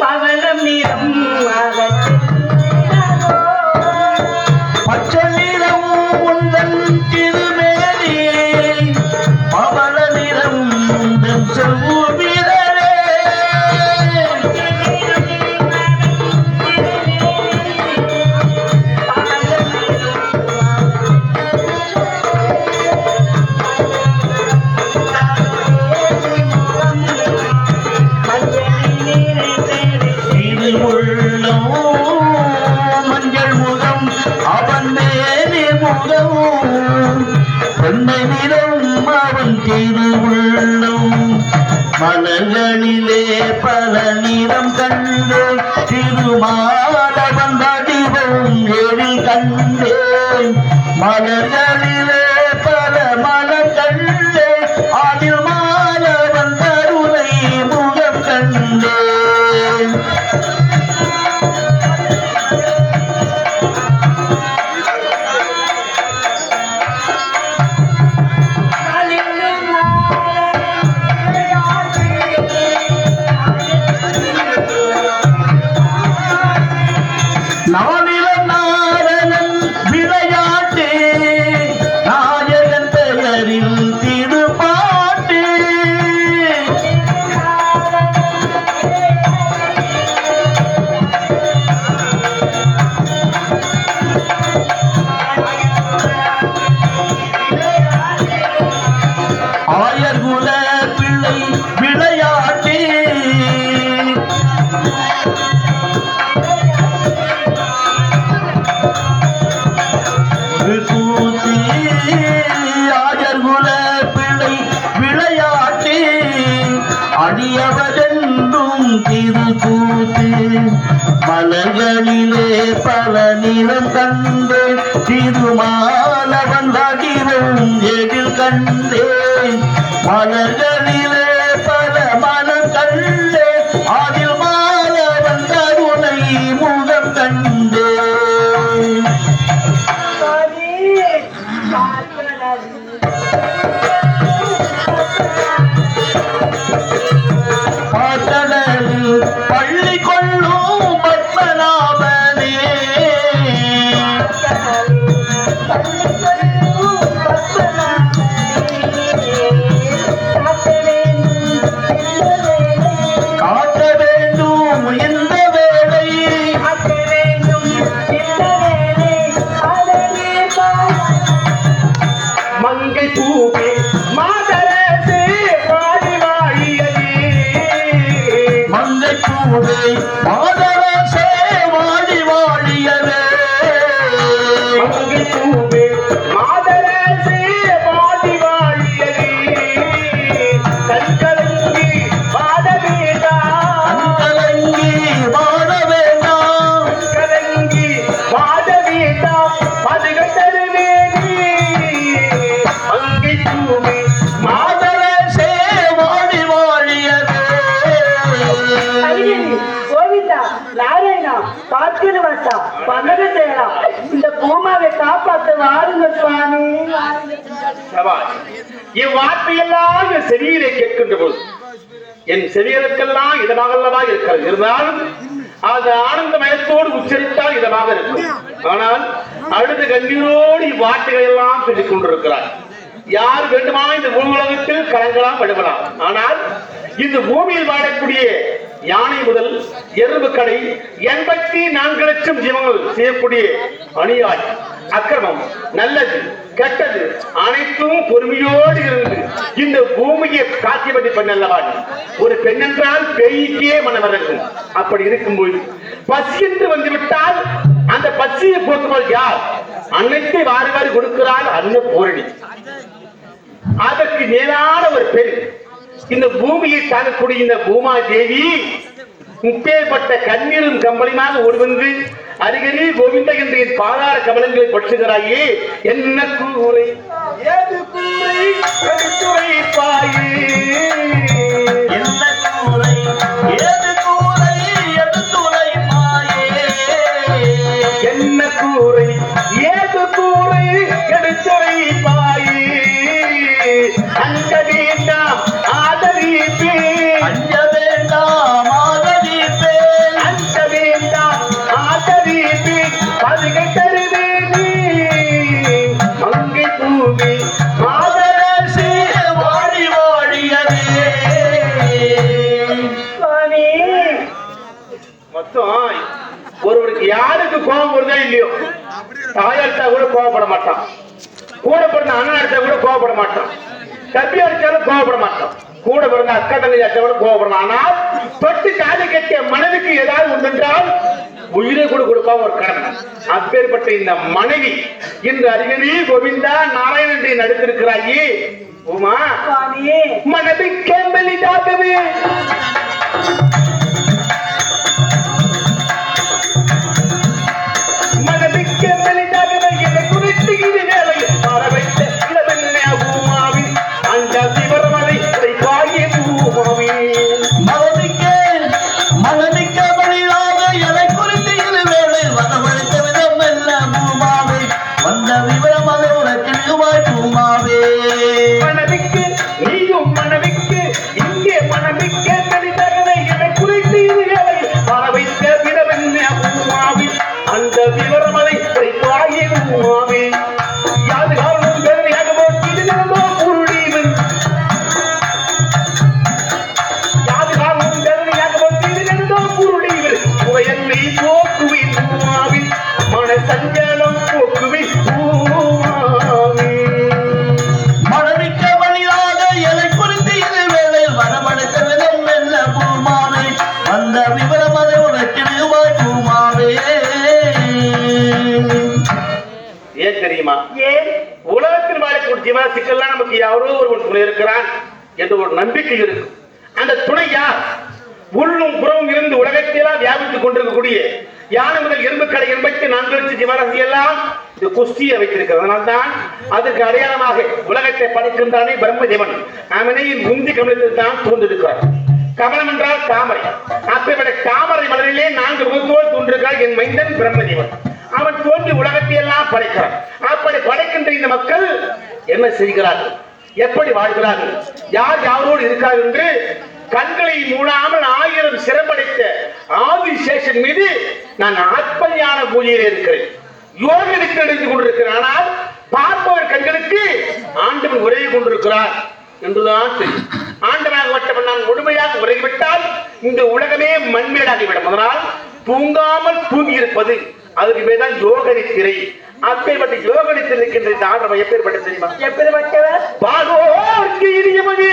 பவளம் நிறம் பச்சை மேலே முகமும் பெண்ணை நிறம் அவன் திரு உள்ளம். மலர்களிலே பல நிறம் கண்டு திருமாலவன் வடிவம் எழில் கண்டேன். மலர்களிலே விளையாட்டு விபூதி ஆயர்குல பிள்ளை விளையாட்டு அடியவரென்றும் திருக்கூத்து மலர்களிலே பல நிறம் கண்டு திருமாலவன் அடிவும் எழில் கண்டேன். மலர்களிலே ভজন செய்யலாம். பன்னக செய்யலாம். இந்த பூமாவை காப்பாற்ற வாருங்க சுவாமி. சபாஷ். இவ்வார்த்தையெல்லாம் என் செவியிலே கேட்கின்ற போது என் செவியலுக்கெல்லாம் இதமாகல்லவா இருக்கிறது? இருந்தாலும் அது ஆனந்த மயத்தோடு உச்சரித்தால் இதமாக இருக்கும். ஆனால் அழுது கண்ணீரோடு இவ்வார்த்தைகள் எல்லாம் சொல்லிக் கொண்டிருக்கிறார். யார் வேண்டுமா இந்த பூமி உலகத்தில் கலங்கலாம் விடுவலாம் ஆனால் இந்த பூமியில் வாழக்கூடிய யானை முதல் எறும்பு கடை எண்பத்தி நான்கு லட்சம் ஜீவங்கள் செய்யக்கூடிய அணியாய் அக்கிரமம் நல்லது கெட்டது அனைத்தும் பொறுமையோடு இருந்து இந்த பூமியை காத்தியபடி பெண்ணல்லவா ஒரு பெண் என்றால் பேய்க்கே மனம் அப்படி இருக்கும்போது பசி என்று வந்துவிட்டால் அந்த பசியை போக்குவது யார்? அன்னைக்கு வாரி வாரி கொடுக்கிறாள் அன்ன பூரணி அதற்கு நேரான ஒரு பெண் இந்த பூமியை தாங்கக்கூடிய இந்த பூமா தேவி முப்பேற்பட்ட கண்ணீரும் கம்பளியுமாக ஓடுவென்று அருகே கோவிந்த என்று என் பாதார கமலங்களை பற்றுகிறாயே என்ன கூரை ஏது கூரை என்ன கூரை ஏது கூரை எடுத்துரை மாயே என்ன கூரை ஏது கூரை எடுத்துரைப்பாயே கோபம் வருதோ இல்லையோ? தாயார்த்தா கூட கோவப்பட மாட்டான். கூட பிறந்த அண்ணன் அடிச்சா கூட கோவப்பட மாட்டான். தம்பி அடிச்சாலும் கோவப்பட மாட்டான். கூட பிறந்த அக்கா தங்கச்சி அடிச்சா கூட கோவப்படலாம் ஆனால் தொட்டு காது கட்டிய மனைவிக்கு ஏதாவது ஒன்றென்றால் உயிரை கூட கொடுப்பான் ஒரு கடமை. அப்பேற்பட்ட இந்த மனைவி இன்று அருகனே கோவிந்தா நாராயணன் நடித்திருக்கிறாயே. உமா சுவாமி மனதிற்கே ஏன்? தெரியுமா ஏன் உலகத்தில் வாழக்கூடிய ஜீவராசிக்கெல்லாம் நமக்கு யாரோ ஒருவன் துணை இருக்கிறான் என்ற ஒரு நம்பிக்கை இருக்கு. அந்த துணை யார்? உள்ளும் புறமும் இருந்து உலகத்தையெல்லாம் வியாபித்துக் கொண்டிருக்கக்கூடிய யானை முதல் எறும்பு கடை எண்பத்தி நான்கு லட்சம் ஜீவராசி எல்லாம் இந்த குஸ்தியை வைத்திருக்கிறது அதனால்தான் அதற்கு அடையாளமாக உலகத்தை படைக்கின்றானே பிரம்மதேவன். அவனையின் முந்தி கமலத்தில் தான் தோன்றிருக்கிறார். கமலம் என்றால் தாமரை. அப்படிப்பட்ட தாமரை மலரிலே நான்கு முகத்தோடு தோன்றிருக்கிறார் என் மைந்தன் பிரம்மதேவன். அவன் தோன்றி உலகத்தை எல்லாம் படைக்கிறான். அப்படி படைக்கின்ற இந்த மக்கள் என்ன செய்கிறார்கள்? எப்படி வாழ்கிறார்கள்? யார் யாரோடு இருக்கிறார்கள் என்று கண்களை மூடாமல் ஆயிரம் சிறப்படைத்த ஆதிசேஷன் மீது நான் ஆத்மஞான பூஜையில் இருக்கிறேன். யோகனுக்கு எழுந்து கொண்டிருக்கிறேன். ஆனால் பார்ப்பவர் கண்களுக்கு ஆண்டவன் உரையை கொண்டிருக்கிறார் என்றுதான் தெரியும். ஆண்டவனாக வட்டவன் நான் முழுமையாக உரைவிட்டால் இந்த உலகமே மண்மேடாகிவிடும். அதனால் தூங்காமல் தூங்கி இருப்பது அதுக்கு பேர் தான் யோகனி திரை. அப்பேற்பட்ட யோகனி திரை இருக்கின்ற இந்த ஆண்டவன் எப்பேற்பட்ட தெரியுமா? எப்படிப்பட்டவர் பாகோர்க்கு இனியமது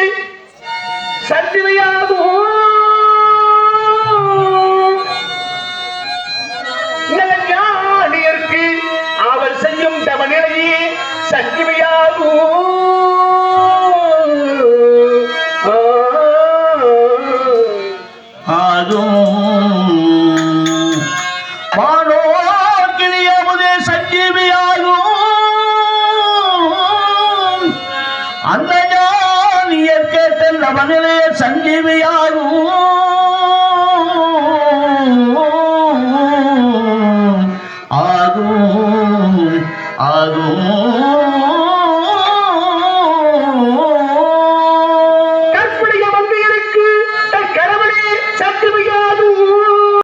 சந்திவையாகும் நலஞானியர்க்கு அவர் செய்யும் தவநிலையே சந்திவையாகும் ஆகும் அந்த